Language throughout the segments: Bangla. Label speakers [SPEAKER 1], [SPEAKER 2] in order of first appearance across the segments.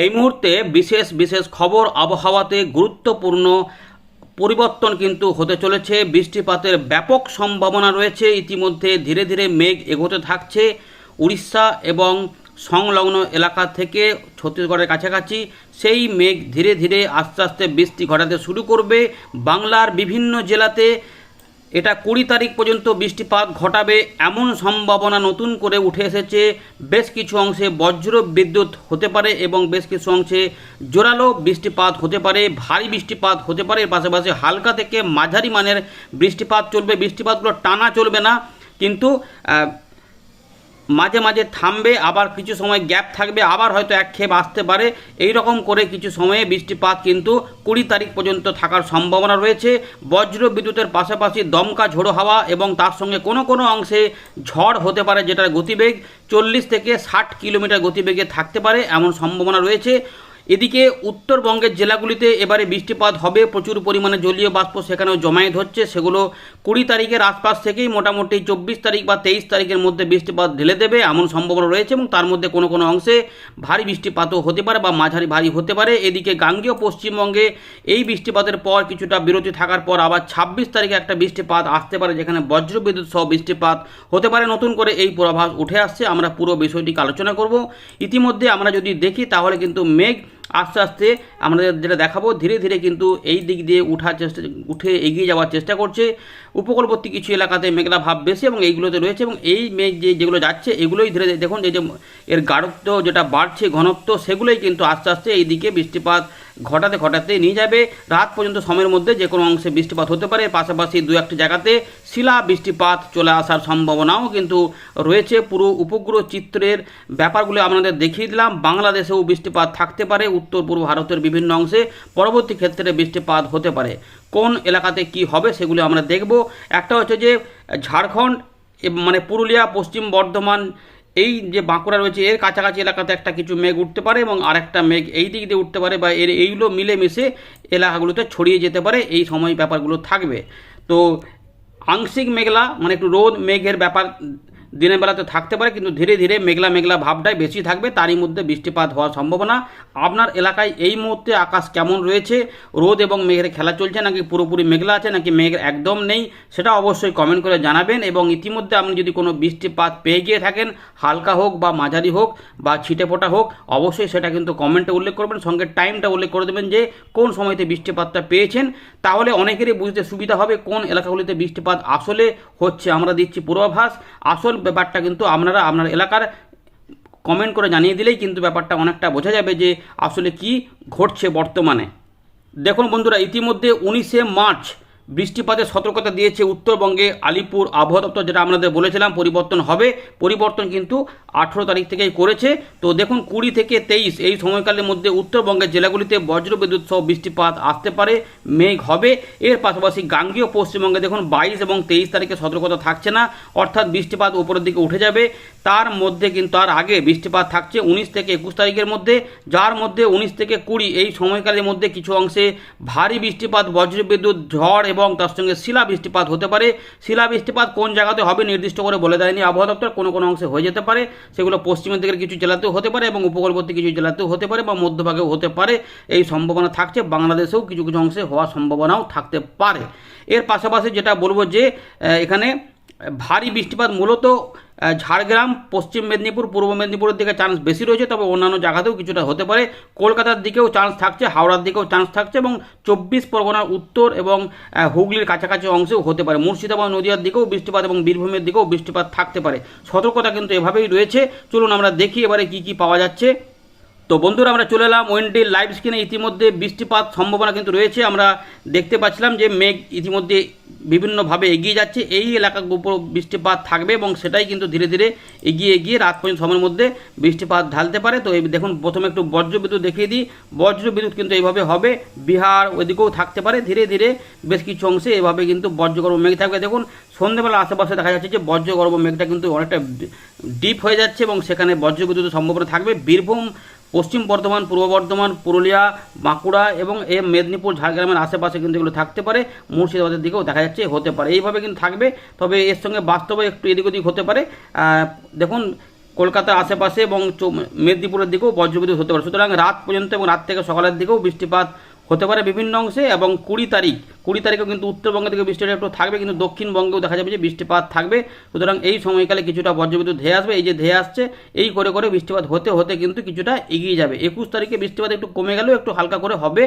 [SPEAKER 1] এই মুহূর্তে বিশেষ বিশেষ খবর আবহাওয়াতে গুরুত্বপূর্ণ পরিবর্তন কিন্তু হতে চলেছে। বৃষ্টিপাতের ব্যাপক সম্ভাবনা রয়েছে। ইতিমধ্যে ধীরে ধীরে মেঘ এগোতে থাকছে। উড়িষ্যা এবং সংলগ্ন এলাকা থেকে ছত্তিশগড়ের কাছাকাছি সেই মেঘ ধীরে ধীরে আস্তে আস্তে বৃষ্টি ঘটাতে শুরু করবে। বাংলার বিভিন্ন জেলাতে এটা কুড়ি তারিখ পর্যন্ত বৃষ্টিপাত ঘটাবে। এমন সম্ভাবনা নতুন করে উঠে এসেছে। বেশ কিছু অংশে বজ্র বিদ্যুৎ হতে পারে এবং বেশ কিছু অংশে জোরালো বৃষ্টিপাত হতে পারে, ভারী বৃষ্টিপাত হতে পারে। পাশাপাশি হালকা থেকে মাঝারি মানের বৃষ্টিপাত চলবে। বৃষ্টিপাতগুলো টানা চলবে না। কিন্তু মাঝে মাঝে থামবে, আবার কিছু সময় গ্যাপ থাকবে, আবার হয়তো এক খেপ আসতে পারে। এই রকম করে কিছু সময়ে বৃষ্টিপাত কিন্তু কুড়ি তারিখ পর্যন্ত থাকার সম্ভাবনা রয়েছে। বজ্র বিদ্যুতের পাশাপাশি দমকা ঝোড়ো হাওয়া এবং তার সঙ্গে কোনো কোনো অংশে ঝড় হতে পারে যেটার গতিবেগ চল্লিশ থেকে ষাট কিলোমিটার গতিবেগে থাকতে পারে, এমন সম্ভাবনা রয়েছে। এদিকে উত্তরবঙ্গের জেলাগুলিতে এবারে বৃষ্টিপাত হবে, প্রচুর পরিমাণে জলীয় বাষ্প সেখানেও জমায়েত হচ্ছে, সেগুলো কুড়ি তারিখের আশপাশ থেকেই মোটামুটি চব্বিশ তারিখ বা তেইশ তারিখের মধ্যে বৃষ্টিপাত ঢেলে দেবে এমন সম্ভাবনা রয়েছে এবং তার মধ্যে কোনো কোনো অংশে ভারী বৃষ্টিপাতও হতে পারে বা মাঝারি ভারী হতে পারে। এদিকে গাঙ্গীয় পশ্চিমবঙ্গে এই বৃষ্টিপাতের পর কিছুটা বিরতি থাকার পর আবার ছাব্বিশ তারিখে একটা বৃষ্টিপাত আসতে পারে, যেখানে বজ্রবিদ্যুৎ সহ বৃষ্টিপাত হতে পারে। নতুন করে এই পূর্বাভাস উঠে আসছে, আমরা পুরো বিষয়টিকে আলোচনা করব। ইতিমধ্যে আমরা যদি দেখি, তাহলে কিন্তু মেঘ আস্তে আস্তে আমরা যেটা দেখাবো, ধীরে ধীরে কিন্তু এই দিক দিয়ে উঠার চেষ্টা, উঠে এগিয়ে যাওয়ার চেষ্টা করছে। উপকূলবর্তী কিছু এলাকাতে মেঘলা ভাব বেশি এবং এইগুলোতে রয়েছে এবং এই মেঘ যে, যেগুলো যাচ্ছে, এগুলোই ধীরে দেখুন এই যে এর গাঢ়ত্ব যেটা বাড়ছে, ঘনত্ব, সেগুলোই কিন্তু আস্তে আস্তে এই দিকে বৃষ্টিপাত ঘটাতে ঘটাতে নিয়ে যাবে। রাত পর্যন্ত সময়ের মধ্যে যে কোনো অংশে বৃষ্টিপাত হতে পারে। পাশাপাশি দু একটি জায়গাতে শিলা বৃষ্টিপাত চলে আসার সম্ভাবনাও কিন্তু রয়েছে। পুরো উপগ্রহ চিত্রের ব্যাপারগুলো আপনাদের দেখিয়ে দিলাম। বাংলাদেশেও বৃষ্টিপাত থাকতে পারে। উত্তর, পূর্ব ভারতের বিভিন্ন অংশে পরবর্তী ক্ষেত্রে বৃষ্টিপাত হতে পারে। কোন এলাকাতে কি হবে সেগুলো আমরা দেখব। একটা হচ্ছে যে ঝাড়খণ্ড মানে পুরুলিয়া, পশ্চিম বর্ধমান এই যে বাঁকুড়া রয়েছে, এর কাছাকাছি এলাকাতে একটা কিছু মেঘ উঠতে পারে এবং আরেকটা মেঘ এই দিক দিয়ে উঠতে পারে বা এর এইগুলো মিলেমিশে এলাকাগুলোতে ছড়িয়ে যেতে পারে। এই সময় ব্যাপারগুলো থাকবে। তো আংশিক মেঘলা মানে একটু রোদ মেঘের ব্যাপার দিনের বেলাতে থাকতে পারে, কিন্তু ধীরে ধীরে মেঘলা মেঘলা ভাবটাই বেশি থাকবে। তারই মধ্যে বৃষ্টিপাত হওয়ার সম্ভাবনা। আপনার এলাকায় এই মুহূর্তে আকাশ কেমন রয়েছে? রোদ এবং মেঘের খেলা চলছে নাকি পুরোপুরি মেঘলা আছে নাকি মেঘ একদম নেই? সেটা অবশ্যই কমেন্ট করে জানাবেন এবং ইতিমধ্যে আপনি যদি কোনো বৃষ্টিপাত পেয়ে গিয়ে থাকেন, হালকা হোক বা মাঝারি হোক বা ছিটে ফোটা হোক, অবশ্যই সেটা কিন্তু কমেন্টে উল্লেখ করবেন। সঙ্গে টাইমটা উল্লেখ করে দেবেন যে, কোন সময়তে বৃষ্টিপাতটা পেয়েছেন? তাহলে অনেকেরই বুঝতে সুবিধা হবে কোন এলাকাগুলিতে বৃষ্টিপাত আসলে হচ্ছে। আমরা দিচ্ছি পূর্বাভাস। আসল ব্যাপারটা কিন্তু আপনারা, আপনার এলাকার কমেন্ট করে জানিয়ে দিলেই কিন্তু ব্যাপারটা অনেকটা বোঝা যাবে যে আসলে কি ঘটছে বর্তমানে। দেখুন বন্ধুরা, ইতিমধ্যে উনিশে মার্চ বৃষ্টিপাতের সতর্কতা দিয়েছে উত্তরবঙ্গে আলিপুর আবহাওয়া দপ্তর, যেটা আপনাদের বলেছিলাম পরিবর্তন হবে, পরিবর্তন কিন্তু আঠেরো তারিখ থেকেই করেছে। তো দেখুন, কুড়ি থেকে তেইশ এই সময়কালের মধ্যে উত্তরবঙ্গের জেলাগুলিতে বজ্রবিদ্যুৎ সহ বৃষ্টিপাত আসতে পারে, মেঘ হবে। এর পাশাপাশি গাঙ্গীয় পশ্চিমবঙ্গে দেখুন, বাইশ এবং তেইশ তারিখে সতর্কতা থাকছে না, অর্থাৎ বৃষ্টিপাত উপরের দিকে উঠে যাবে। তার মধ্যে কিন্তু আর আগে বৃষ্টিপাত থাকছে উনিশ থেকে একুশ তারিখের মধ্যে, যার মধ্যে উনিশ থেকে কুড়ি এই সময়কালের মধ্যে কিছু অংশে ভারী বৃষ্টিপাত, বজ্রবিদ্যুৎ, ঝড় এবং তার সঙ্গে শিলা বৃষ্টিপাত হতে পারে। শিলা বৃষ্টিপাত কোন জায়গাতে হবে নির্দিষ্ট করে বলে দেয়নি আবহাওয়া দপ্তর। কোনো কোনো অংশে হয়ে যেতে পারে। সেগুলো পশ্চিমের দিকের কিছু জেলাতেও হতে পারে এবং উপকূলবর্তী কিছু জেলাতেও হতে পারে বা মধ্যভাগেও হতে পারে। এই সম্ভাবনা থাকছে। বাংলাদেশেও কিছু কিছু অংশে হওয়ার সম্ভাবনাও থাকতে পারে। এর পাশাপাশি যেটা বলব যে এখানে ভারী বৃষ্টিপাত মূলত ঝাড়গ্রাম, পশ্চিম মেদিনীপুর, পূর্ব মেদিনীপুরের দিকে চান্স বেশি রয়েছে, তবে অন্যান্য জায়গাতেও কিছুটা হতে পারে। কলকাতার দিকেও চান্স থাকছে, হাওড়ার দিকেও চান্স থাকছে এবং চব্বিশ পরগনার উত্তর এবং হুগলির কাছাকাছি অংশেও হতে পারে। মুর্শিদাবাদ, নদীয়ার দিকেও বৃষ্টিপাত এবং বীরভূমের দিকেও বৃষ্টিপাত থাকতে পারে। সতর্কতা কিন্তু এভাবেই রয়েছে। চলুন আমরা দেখি এবারে কি কি পাওয়া যাচ্ছে। তো বন্ধুরা, আমরা চলে এলাম ওয়েন্ডে লাইভ স্ক্রিনে। ইতিমধ্যে বৃষ্টিপাত সম্ভাবনা কিন্তু রয়েছে। আমরা দেখতে পাচ্ছিলাম যে মেঘ ইতিমধ্যে বিভিন্নভাবে এগিয়ে যাচ্ছে। এই এলাকার উপর বৃষ্টিপাত থাকবে এবং সেটাই কিন্তু ধীরে ধীরে এগিয়ে এগিয়ে রাত পর্যন্ত সময়ের মধ্যে বৃষ্টিপাত ঢালতে পারে। তো এই দেখুন, প্রথমে একটু বজ্রবিদ্যুৎ দেখিয়ে দিই। বজ্রবিদ্যুৎ কিন্তু এইভাবে হবে। বিহার ওইদিকেও থাকতে পারে। ধীরে ধীরে বেশ কিছু অংশে এভাবে কিন্তু বজ্রগর্ভ মেঘ থাকবে। দেখুন সন্ধ্যেবেলা আশেপাশে দেখা যাচ্ছে যে বজ্রগর্ভ মেঘটা কিন্তু অনেকটা ডিপ হয়ে যাচ্ছে এবং সেখানে বজ্রবিদ্যুতের সম্ভাবনা থাকবে। বীরভূম পশ্চিম বর্ধমান, পূর্ব বর্ধমান, পুরুলিয়া, বাঁকুড়া এবং এ মেদিনীপুর, ঝাড়গ্রামের আশেপাশে কিন্তু এগুলো থাকতে পারে। মুর্শিদাবাদের দিকেও দেখা যাচ্ছে হতে পারে। এইভাবে কিন্তু থাকবে, তবে এর সঙ্গে বাস্তবে একটু এদিক ওদিক হতে পারে। দেখুন, কলকাতার আশেপাশে এবং মেদিনীপুরের দিকেও বজ্রবিদ্যুৎ হতে পারে। সুতরাং রাত পর্যন্ত এবং রাত থেকে সকালের দিকেও বৃষ্টিপাত হতে পারে বিভিন্ন অংশে এবং কুড়ি তারিখ কুড়ি তারিখেও কিন্তু উত্তরবঙ্গ থেকে বৃষ্টিটা একটু থাকবে, কিন্তু দক্ষিণবঙ্গেও দেখা যাবে যে বৃষ্টিপাত থাকবে। সুতরাং এই সময়কালে কিছুটা বজ্রবিদ্যুৎ ধেয়ে আসবে, এই যে ধেয়ে আসছে, এই করে করে বৃষ্টিপাত হতে হতে কিন্তু কিছুটা এগিয়ে যাবে। একুশ তারিখে বৃষ্টিপাত একটু কমে গেলেও একটু হালকা করে হবে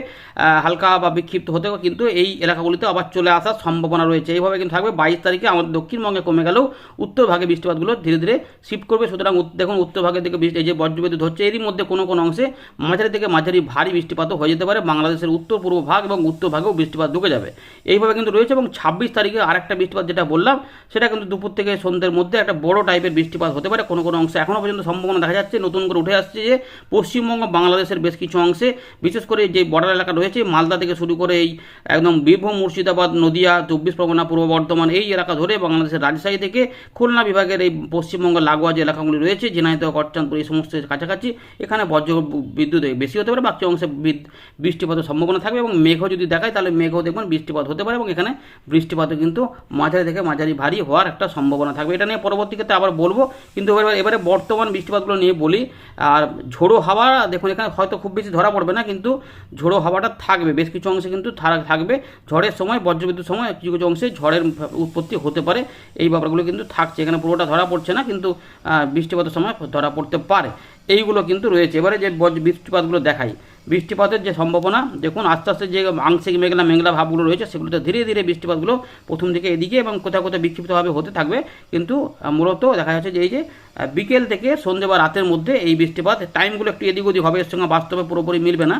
[SPEAKER 1] হালকা বা বিক্ষিপ্ত হতেও কিন্তু এই এলাকাগুলিতে আবার চলে আসার সম্ভাবনা রয়েছে। এইভাবে কিন্তু থাকবে। বাইশ তারিখে আমাদের দক্ষিণবঙ্গে কমে গেলেও উত্তর ভাগে বৃষ্টিপাতগুলো ধীরে ধীরে শিফট করবে। সুতরাং দেখুন, উত্তর ভাগের দিকে বৃষ্টি, এই যে বজ্রবিদ্যুৎ হচ্ছে, এরই মধ্যে কোনো কোনো অংশে মাঝারি থেকে মাঝারি ভারী বৃষ্টিপাতও হয়ে যেতে পারে। বাংলাদেশের উত্তর পূর্ব ভাগ এবং উত্তর ভাগেও বৃষ্টিপাত ঢুকে যাবে। এইভাবে কিন্তু রয়েছে এবং ছাব্বিশ তারিখে আরেকটা বৃষ্টিপাত যেটা বললাম, সেটা কিন্তু দুপুর থেকে সন্ধ্যের মধ্যে একটা বড় টাইপের বৃষ্টিপাত হতে পারে। কোনো কোনো অংশে এখনও পর্যন্ত সম্ভাবনা দেখা যাচ্ছে। নতুন করে উঠে আসছে যে পশ্চিমবঙ্গ, বাংলাদেশের বেশ কিছু অংশে। বিশেষ করে যে বর্ডার এলাকা রয়েছে, মালদা থেকে শুরু করে এই একদম বীরভূম, মুর্শিদাবাদ, নদিয়া, চব্বিশ পরগনা, পূর্ব বর্ধমান এই এলাকা ধরে বাংলাদেশের রাজশাহী থেকে খুলনা বিভাগের এই পশ্চিমবঙ্গ লাগোয়া যে এলাকাগুলি রয়েছে, ঝিনাইদহ, কটচাঁদপুর এই সমস্ত কাছাকাছি, এখানে বজ্র বিদ্যুৎ বেশি হতে পারে। বাকি অংশে বৃষ্টিপাতের সম্ভাবনা থাকবে এবং মেঘও যদি দেখায়, তাহলে মেঘও দেখবেন বৃষ্টিপাত হতে পারে এবং এখানে বৃষ্টিপাতও কিন্তু মাঝারি থেকে মাঝারি ভারী হওয়ার একটা সম্ভাবনা থাকবে। এটা নিয়ে পরবর্তী ক্ষেত্রে আবার বলব। কিন্তু এবারে এবারে বর্তমান বৃষ্টিপাতগুলো নিয়ে বলি, আর ঝোড়ো হাওয়া, দেখুন এখানে হয়তো খুব বেশি ধরা পড়বে না, কিন্তু ঝোড়ো হাওয়াটা থাকবে। বেশ কিছু অংশে কিন্তু থাকবে। ঝড়ের সময়, বজ্রবিদ্যুৎ সময় কিছু কিছু অংশে ঝড়ের উৎপত্তি হতে পারে। এই ব্যাপারগুলো কিন্তু থাকছে। এখানে পুরোটা ধরা পড়ছে না, কিন্তু বৃষ্টিপাতের সময় ধরা পড়তে পারে। এইগুলো কিন্তু রয়েছে। এবারে যে বজ্র- বৃষ্টিপাতগুলো দেখাই। বৃষ্টিপাতের যে সম্ভাবনা, দেখুন আস্তে আস্তে যে আংশিক মেঘলা মেঘলা ভাবগুলো রয়েছে, সেগুলোতে ধীরে ধীরে বৃষ্টিপাতগুলো প্রথম দিকে এদিকে এবং কোথাও কোথাও বিক্ষিপ্তভাবে হতে থাকবে। কিন্তু মূলত দেখা যাচ্ছে যে এই যে বিকেল থেকে সন্ধ্যে বা রাতের মধ্যে এই বৃষ্টিপাত টাইমগুলো একটু এদিক ওদিক হবে, এর সঙ্গে বাস্তবে পুরোপুরি মিলবে না।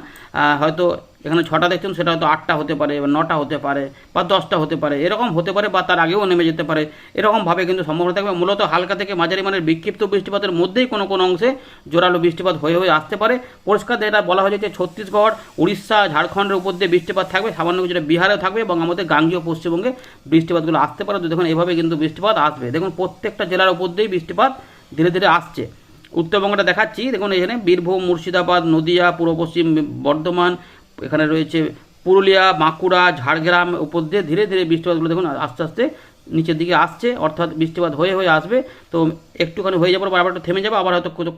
[SPEAKER 1] হয়তো এখানে ছটা দেখছেন, সেটা হয়তো আটটা হতে পারে বা নটা হতে পারে বা দশটা হতে পারে। এরকম হতে পারে বা তার আগেও নেমে যেতে পারে। এরকমভাবে কিন্তু সম্ভাবনা থাকবে। মূলত হালকা থেকে মাঝারি মানের বিক্ষিপ্ত বৃষ্টিপাতের মধ্যেই কোনো কোনো অংশে জোরালো বৃষ্টিপাত হয়ে হয়ে আসতে পারে। পরিষ্কার যেটা বলা হয়েছে যে ছত্তিশগড়, উড়িষ্যা, ঝাড়খণ্ডের উপর দিয়ে বৃষ্টিপাত থাকবে। সামান্য কিছুটা বিহারেও থাকবে এবং আমাদের গাঙ্গীয় পশ্চিমবঙ্গে বৃষ্টিপাতগুলো আসতে পারে। তো দেখুন, এভাবে কিন্তু বৃষ্টিপাত আসবে। দেখুন, প্রত্যেকটা জেলার উপর দিয়েই বৃষ্টিপাত ধীরে ধীরে আসছে। উত্তরবঙ্গটা দেখাচ্ছি। দেখুন, এখানে বীরভূম, মুর্শিদাবাদ, নদিয়া, পূর্ব পশ্চিম, বর্ধমান এখানে রয়েছে পুরুলিয়া, বাঁকুড়া, ঝাড়গ্রাম উপর দিয়ে ধীরে ধীরে বৃষ্টিপাতগুলো দেখুন আস্তে আস্তে নিচের দিকে আসছে, অর্থাৎ বৃষ্টিপাত হয়ে হয়ে আসবে। তো একটুখানি হয়ে যাবার পর আবার থেমে যাবে, আবার হয়তো একটু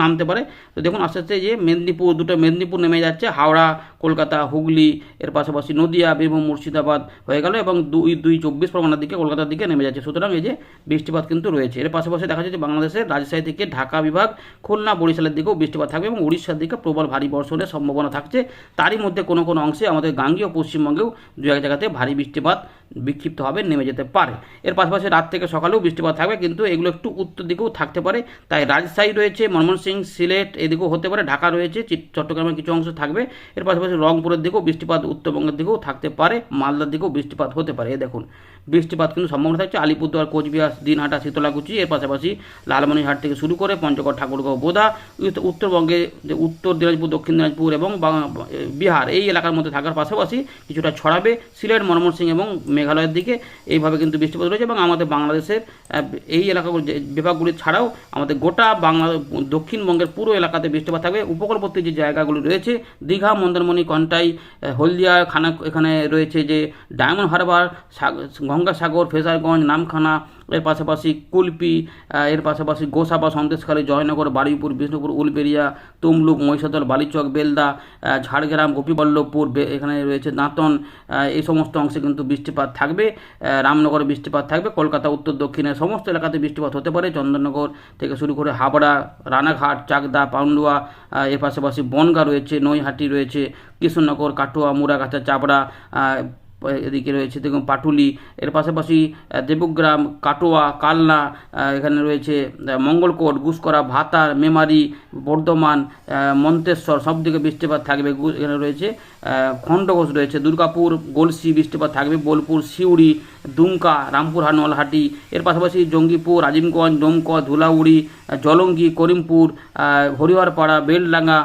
[SPEAKER 1] নামতে পারে। তো দেখুন, আস্তে আস্তে যে মেদিনীপুর, দুটো মেদিনীপুর নেমে যাচ্ছে, হাওড়া, কলকাতা, হুগলি, এর পাশাপাশি নদিয়া, বীরভূম, মুর্শিদাবাদ হয়ে গেল এবং দুই দুই চব্বিশ পরগনার দিকে কলকাতার দিকে নেমে যাচ্ছে। সুতরাং এই যে বৃষ্টিপাত কিন্তু রয়েছে। এর পাশাপাশি দেখা যাচ্ছে বাংলাদেশের রাজশাহী থেকে ঢাকা বিভাগ, খুলনা, বরিশালের দিকেও বৃষ্টিপাত থাকবে এবং উড়িষ্যার দিকে প্রবল ভারী বর্ষণের সম্ভাবনা থাকছে। তারই মধ্যে কোনো কোনো অংশে আমাদের গাঙ্গীয় পশ্চিমবঙ্গেও দু এক জায়গাতে ভারী বৃষ্টিপাত বিক্ষিপ্তভাবে নেমে যেতে পারে। এর পাশাপাশি রাত থেকে সকালেও বৃষ্টিপাত থাকবে, কিন্তু এগুলো একটু উত্তর দিকেও থাকতে পারে। তাই রাজশাহী রয়েছে ময়মনসিংহ সিলেট এদিকেও হতে পারে, ঢাকা রয়েছে চট্টগ্রামের কিছু অংশ থাকবে। এর পাশাপাশি রংপুরের দিকেও বৃষ্টিপাত, উত্তরবঙ্গের দিকেও থাকতে পারে, মালদার দিকেও বৃষ্টিপাত হতে পারে। দেখুন। বৃষ্টিপাত কিন্তু সম্ভাবনা থাকছে। আলিপুরদুয়ার, কোচবিহার, দিনহাটা শীতলাকুচি এর পাশাপাশি লালমনিরহাট থেকে শুরু করে পঞ্চগড়, ঠাকুরগাঁও, বোদা উত্তরবঙ্গে যে উত্তর দিনাজপুর, দক্ষিণ দিনাজপুর এবং বিহার, এই এলাকার মধ্যে থাকার পাশাপাশি কিছুটা ছড়াবে সিলেট ময়মনসিংহ এবং মেঘালয়ের দিকে। এইভাবে কিন্তু বৃষ্টিপাত রয়েছে এবং আমাদের বাংলাদেশের এই এলাকাগুলো বিভাগগুলি ছাড়াও আমাদের গোটা বাংলা দক্ষিণবঙ্গের পুরো এলাকাতে বৃষ্টিপাত থাকবে। উপকূলবর্তী যে জায়গাগুলি রয়েছে, দীঘা, মন্দারমণি, কন্টাই, হলদিয়া খানা এখানে রয়েছে যে ডায়মন্ড হারবার গঙ্গাসাগর ফেজারগঞ্জ নামখানা এর পাশাপাশি কুলপি এর পাশাপাশি গোসাবা সন্দেশখালী জয়নগর বারুইপুর বিষ্ণুপুর উলবেরিয়া তমলুক মহিষাদল বালিচক বেলদা ঝাড়গ্রাম গোপীবল্লভপুর এখানে রয়েছে দাঁতন এই সমস্ত অংশে কিন্তু বৃষ্টিপাত থাকবে রামনগরে বৃষ্টিপাত থাকবে কলকাতা উত্তর দক্ষিণে সমস্ত এলাকাতে বৃষ্টিপাত হতে পারে চন্দননগর থেকে শুরু করে হাবড়া রানাঘাট চাকদা পান্ডুয়া আহ, এর পাশাপাশি বনগা রয়েছে নৈহাটি রয়েছে কৃষ্ণনগর কাটোয়া মুরাগাছা আহ, এদিকে রয়েছে, দেখুন পাটুলি, এর পাশাপাশি দেবগ্রাম, কাটোয়া, কালনা এখানে রয়েছে মঙ্গলকোট, গুসকরা, ভাতার, মেমারি, বর্ধমান মন্তেশ্বর, সব দিকে বৃষ্টিপাত থাকবে এখানে রয়েছে খণ্ডঘোষ রয়েছে, দুর্গাপুর, গলসি বৃষ্টিপাত থাকবে, বোলপুর, সিউড়ি দুমকা রামপুর নলহাটি। এর পাশাপাশি জঙ্গিপুর, আজিমগঞ্জ, ডোমক, ধুলাউড়ি, জলঙ্গি, করিমপুর হরিহরপাড়া, বেলডাঙ্গা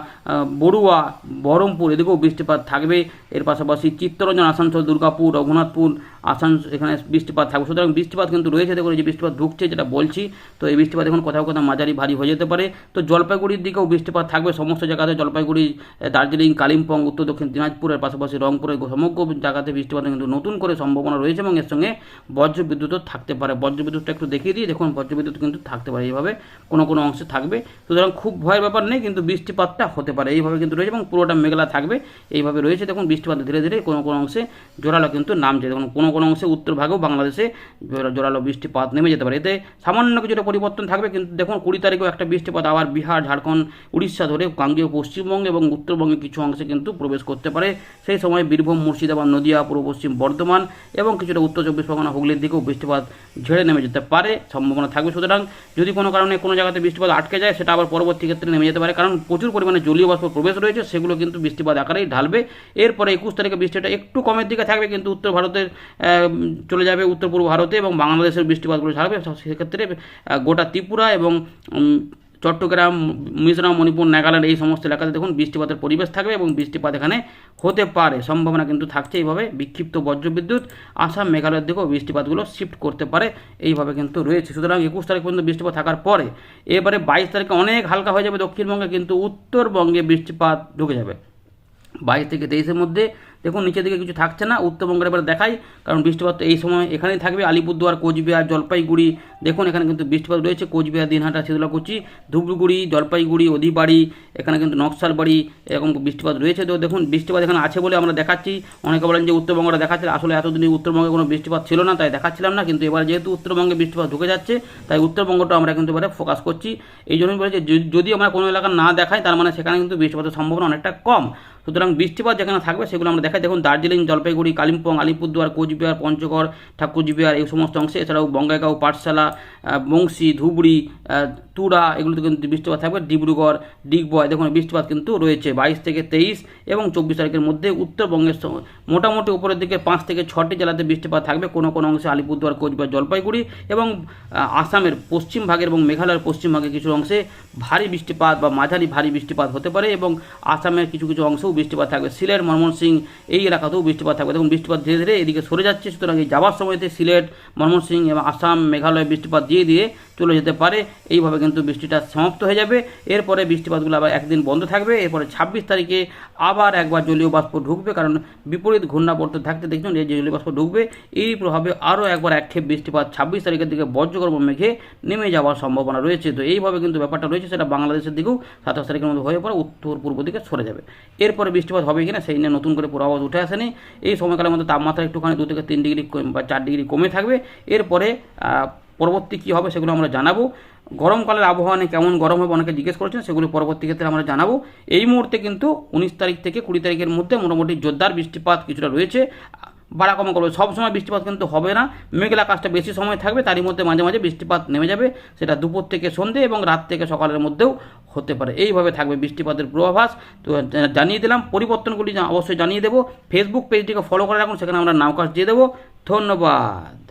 [SPEAKER 1] বড়ুয়া, বহরমপুর, এদিকেও বৃষ্টিপাত থাকবে। এর পাশাপাশি চিত্তরঞ্জন, আসানসোল, দুর্গাপুর, রঘুনাথপুর আসান এখানে বৃষ্টিপাত থাকবে। সুতরাং বৃষ্টিপাত কিন্তু রয়েছে, দেখুন যে বৃষ্টিপাত ঢুকছে যেটা বলছি, তো এই বৃষ্টিপাত এখন কোথাও কোথাও মাঝারি ভারী হয়ে যেতে পারে। তো জলপাইগুড়ির দিকেও বৃষ্টিপাত থাকবে, সমস্ত জায়গাতে জলপাইগুড়ি দার্জিলিং, কালিম্পং, উত্তর দক্ষিণ দিনাজপুরের পাশাপাশি রংপুরের সমগ্র জায়গাতে বৃষ্টিপাতের কিন্তু নতুন করে সম্ভাবনা রয়েছে, এবং এর সঙ্গে বজ্র বিদ্যুৎও থাকতে পারে। বজ্র বিদ্যুৎটা একটু দেখিয়ে দিই, দেখুন বজ্র বিদ্যুৎ কিন্তু থাকতে পারে, এইভাবে কোনো কোনো অংশে থাকবে। সুতরাং খুব ভয়ের ব্যাপার নেই, কিন্তু বৃষ্টিপাতটা হতে পারে, এইভাবে কিন্তু রয়েছে, এবং পুরোটা মেঘলা থাকবে, এইভাবে রয়েছে। দেখুন, বৃষ্টিপাত ধীরে ধীরে কোনো কোনো অংশে জোরালো কিন্তু নামছে, দেখুন, কোনো কোনো অংশে উত্তর ভাগেও বাংলাদেশে জোরালো বৃষ্টিপাত নেমে যেতে পারে। এতে সামান্য কিছুটা পরিবর্তন থাকবে, কিন্তু দেখুন, কুড়ি তারিখেও একটা বৃষ্টিপাত আবার বিহার, ঝাড়খণ্ড, উড়িষ্যা ধরে গাঙ্গেয় পশ্চিমবঙ্গ এবং উত্তরবঙ্গে কিছু অংশে কিন্তু প্রবেশ করতে পারে। সেই সময় বীরভূম, মুর্শিদাবাদ, নদিয়া, পূর্ব পশ্চিম বর্ধমান এবং কিছুটা উত্তর চব্বিশ পরগনা, হুগলির দিকেও বৃষ্টিপাত ঝেড়ে নেমে যেতে পারে, সম্ভাবনা থাকবে। সুতরাং যদি কোনো কারণে কোনো জায়গাতে বৃষ্টিপাত আটকে যায়, সেটা আবার পরবর্তী ক্ষেত্রে নেমে যেতে পারে, কারণ প্রচুর পরিমাণে জলীয় বাষ্প প্রবেশ রয়েছে, সেগুলো কিন্তু বৃষ্টিপাত আকারেই ঢালবে। এরপরে একুশ তারিখে বৃষ্টিটা একটু কমের দিকে থাকবে, কিন্তু উত্তর ভারতের চলে যাবে উত্তর পূর্ব ভারতে এবং বাংলাদেশের বৃষ্টিপাতগুলো ছাড়বে সেক্ষেত্রে গোটা ত্রিপুরা এবং চট্টগ্রাম, মিজোরাম, মণিপুর, নাগাল্যান্ড এই সমস্ত এলাকাতে দেখুন বৃষ্টিপাতের পরিবেশ থাকবে এবং বৃষ্টিপাত এখানে হতে পারে। সম্ভাবনা কিন্তু থাকছে এইভাবে বিক্ষিপ্ত বজ্রবিদ্যুৎ। আসাম, মেঘালয়ের দিকেও বৃষ্টিপাতগুলো শিফট করতে পারে, এইভাবে কিন্তু রয়েছে। সুতরাং একুশ তারিখ পর্যন্ত বৃষ্টিপাত থাকার পরে এবারে বাইশ তারিখে অনেক হালকা হয়ে যাবে দক্ষিণবঙ্গে, কিন্তু উত্তরবঙ্গে বৃষ্টিপাত ঢুকে যাবে। বাইশ থেকে তেইশের মধ্যে দেখুন, নিচের দিকে কিছু থাকছে না, উত্তরবঙ্গের এবার দেখাই, কারণ বৃষ্টিপাত তো এই সময় এখানেই থাকবে, আলিপুরদুয়ার, কোচবিহার, জলপাইগুড়ি, দেখুন, এখানে কিন্তু বৃষ্টিপাত রয়েছে, কোচবিহার, দিনহাটা, শীতলাকুচি ধুবড়িগুড়ি জলপাইগুড়ি, অধিবাড়ি, এখানে কিন্তু নকশালবাড়ি, এরকম বৃষ্টিপাত রয়েছে, তো দেখুন, বৃষ্টিপাত এখানে আছে বলে আমরা দেখাচ্ছি, অনেকে বলেন যে উত্তরবঙ্গটা দেখাচ্ছে, আসলে এতদিন উত্তরবঙ্গে কোনো বৃষ্টিপাত ছিল না, তাই দেখাচ্ছিলাম না, কিন্তু এবার যেহেতু উত্তরবঙ্গে বৃষ্টিপাত ঢুকে যাচ্ছে, তাই উত্তরবঙ্গটা আমরা কিন্তু এবারে ফোকাস করছি, এই জন্যই বলেছি যদি আমরা কোনো এলাকা না দেখাই, তার মানে সেখানে কিন্তু বৃষ্টিপাতের সম্ভাবনা অনেকটা কম সুতরাং বৃষ্টিপাত যেখানে থাকবে সেগুলো আমরা দেখাই। দেখুন দার্জিলিং, জলপাইগুড়ি, কালিম্পং, আলিপুরদুয়ার, কোচবিহার, পঞ্চগড়, ঠাকুরজিবিহার এই সমস্ত অংশে। এছাড়াও বঙ্গাইগাঁও, পাঠশালা বংশী ধুবড়ি তুরা এগুলোতে কিন্তু বৃষ্টিপাত থাকবে। ডিব্রুগড়, ডিগবয় দেখুন বৃষ্টিপাত কিন্তু রয়েছে। বাইশ থেকে তেইশ এবং চব্বিশ তারিখের মধ্যে উত্তরবঙ্গের মোটামুটি উপরের দিকে পাঁচ থেকে ছটি জেলাতে বৃষ্টিপাত থাকবে। কোনো কোনো অংশে আলিপুরদুয়ার, কোচবিহার, জলপাইগুড়ি এবং আসামের পশ্চিম ভাগের এবং মেঘালয়ের পশ্চিম ভাগের কিছু অংশে ভারী বৃষ্টিপাত বা মাঝারি ভারী বৃষ্টিপাত হতে পারে এবং আসামের কিছু কিছু অংশেও বৃষ্টিপাত থাকবে। সিলেট, ময়মনসিংহ এই এলাকাতেও বৃষ্টিপাত থাকবে। দেখুন, বৃষ্টিপাত ধীরে ধীরে এদিকে সরে যাচ্ছে। সুতরাং এই যাওয়ার সময়তে সিলেট, ময়মনসিংহ এবং আসাম, মেঘালয় বৃষ্টিপাত দিয়ে দিয়ে চলে যেতে পারে। এইভাবে কিন্তু বৃষ্টিটা সমাপ্ত হয়ে যাবে। এরপরে বৃষ্টিপাতগুলো আবার একদিন বন্ধ থাকবে। এরপরে ছাব্বিশ তারিখে আবার একবার জলীয় বাষ্প ঢুকবে। কারণ বিপরীত ঘূর্ণাবর্ত থাকতে দেখুন, এই যে জলীয় বাষ্প ঢুকবে, এই প্রভাবে আরও একবার একক্ষেপ বৃষ্টিপাত ছাব্বিশ তারিখের দিকে বজ্রগর্ভ মেঘে নেমে যাওয়ার সম্ভাবনা রয়েছে। তো এইভাবে কিন্তু ব্যাপারটা রয়েছে, সেটা বাংলাদেশের দিকেও সাতাশ তারিখের মধ্যে হয়ে পরে উত্তর পূর্ব দিকে সরে যাবে। এরপরে বৃষ্টিপাত হবে কিনা সেই নিয়ে নতুন করে পূর্বাভাস উঠে আসেনি। এই সময়কালের মধ্যে তাপমাত্রা একটুখানি দু থেকে তিন ডিগ্রি বা চার ডিগ্রি কমে থাকবে। এরপরে পরবর্তী কী হবে সেগুলো আমরা জানাব। গরমকালের আবহাওয়া নিয়ে কেমন গরম হবে অনেকে জিজ্ঞেস করেছেন, সেগুলো পরবর্তী ক্ষেত্রে আমরা জানাব। এই মুহূর্তে কিন্তু উনিশ তারিখ থেকে কুড়ি তারিখের মধ্যে মোটামুটি জোরদার বৃষ্টিপাত কিছুটা রয়েছে। বাড়া কমা করবে সবসময় বৃষ্টিপাত কিন্তু হবে না। মেঘলা আকাশটা বেশি সময় থাকবে, তারই মধ্যে মাঝে মাঝে বৃষ্টিপাত নেমে যাবে। সেটা দুপুর থেকে সন্ধে এবং রাত থেকে সকালের মধ্যেও হতে পারে। এইভাবে থাকবে বৃষ্টিপাতের পূর্বাভাস। তো জানিয়ে দিলাম, পরিবর্তনগুলি অবশ্যই জানিয়ে দেবো। ফেসবুক পেজটিকে ফলো করে রাখুন, সেখানে আমরা নামকাশ দিয়ে দেবো। ধন্যবাদ।